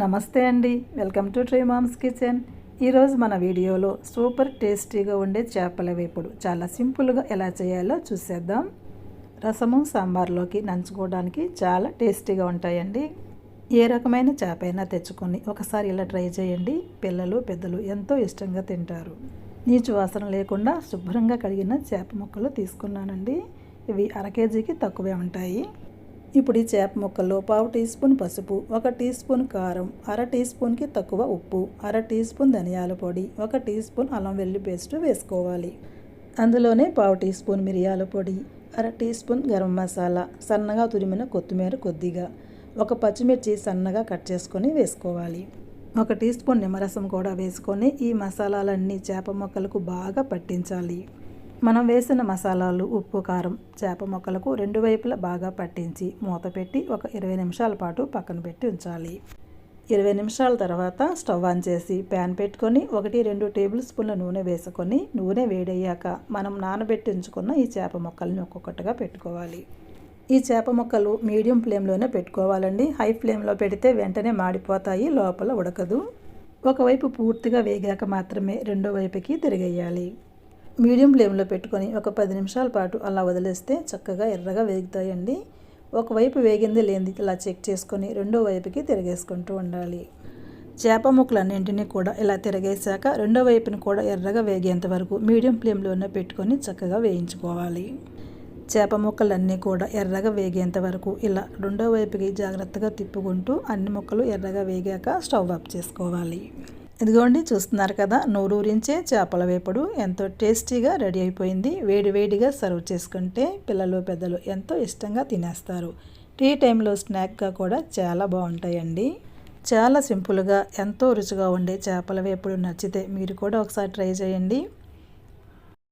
నమస్తే అండి. Welcome to tree mom's kitchen. ఈరోజు మన వీడియోలో సూపర్ టేస్టీగా ఉండే చేపల వేపుడు చాలా సింపుల్గా ఎలా చేయాలో చూసేద్దాం. రసము సాంబార్లోకి నంచుకోవడానికి చాలా టేస్టీగా ఉంటాయండి. ఏ రకమైన చేప అయినా తెచ్చుకొని ఒకసారి ఇలా ట్రై చేయండి. పిల్లలు పెద్దలు ఎంతో ఇష్టంగా తింటారు. నీచు వాసన లేకుండా శుభ్రంగా కడిగిన చేప ముక్కలు తీసుకున్నానండి. ఇవి అర కేజీకి తక్కువే ఉంటాయి. ఇప్పుడు ఈ చేప ముక్కల్లో పావు టీ స్పూన్ పసుపు ఒక టీ స్పూన్ కారం అర టీ స్పూన్కి తక్కువ ఉప్పు అర టీ స్పూన్ ధనియాల పొడి ఒక టీ స్పూన్ అల్లం వెల్లి పేస్ట్ వేసుకోవాలి. అందులోనే పావు టీ స్పూన్ మిరియాల పొడి అర టీ స్పూన్ గరం మసాలా సన్నగా తురిమిన కొత్తిమీర కొద్దిగా ఒక పచ్చిమిర్చి సన్నగా కట్ చేసుకొని వేసుకోవాలి. ఒక టీ స్పూన్ నిమ్మరసం కూడా వేసుకొని ఈ మసాలాలన్నీ చేప ముక్కలకు బాగా పట్టించాలి. మనం వేసిన మసాలాలు ఉప్పు కారం చేప ముక్కలకు రెండు వైపులా బాగా పట్టించి మూత పెట్టి ఒక ఇరవై నిమిషాల పాటు పక్కన పెట్టి ఉంచాలి. ఇరవై నిమిషాల తర్వాత స్టవ్ ఆన్ చేసి ప్యాన్ పెట్టుకొని ఒకటి రెండు టేబుల్ స్పూన్ల నూనె వేసుకొని నూనె వేడయ్యాక మనం నానబెట్టి ఉంచుకున్న ఈ చేప ముక్కల్ని ఒక్కొక్కటిగా పెట్టుకోవాలి. ఈ చేప ముక్కలు మీడియం ఫ్లేమ్లోనే పెట్టుకోవాలండి. హై ఫ్లేమ్లో పెడితే వెంటనే మాడిపోతాయి లోపల ఉడకదు. ఒకవైపు పూర్తిగా వేగాక మాత్రమే రెండో వైపుకి తిరిగేయాలి. మీడియం ఫ్లేమ్లో పెట్టుకొని ఒక పది నిమిషాల పాటు అలా వదిలేస్తే చక్కగా ఎర్రగా వేగుతాయండి. ఒకవైపు వేగింది లేనిది ఇలా చెక్ చేసుకొని రెండో వైపుకి తిరిగేసుకుంటూ ఉండాలి. చేప ముక్కలన్నింటినీ కూడా ఇలా తిరగేశాక రెండో వైపుని కూడా ఎర్రగా వేగేంత వరకు మీడియం ఫ్లేమ్లోనే పెట్టుకొని చక్కగా వేయించుకోవాలి. చేప ముక్కలన్నీ కూడా ఎర్రగా వేగేంత వరకు ఇలా రెండో వైపుకి జాగ్రత్తగా తిప్పుకుంటూ అన్ని ముక్కలు ఎర్రగా వేగాక స్టవ్ ఆఫ్ చేసుకోవాలి. ఇదిగోండి చూస్తున్నారు కదా నోరూరించే చేపల వేపుడు ఎంతో టేస్టీగా రెడీ అయిపోయింది. వేడివేడిగా సర్వ్ చేసుకుంటే పిల్లలు పెద్దలు ఎంతో ఇష్టంగా తినేస్తారు. టీ టైంలో స్నాక్గా కూడా చాలా బాగుంటాయండి. చాలా సింపుల్గా ఎంతో రుచిగా ఉండే చేపల వేపుడు నచ్చితే మీరు కూడా ఒకసారి ట్రై చేయండి.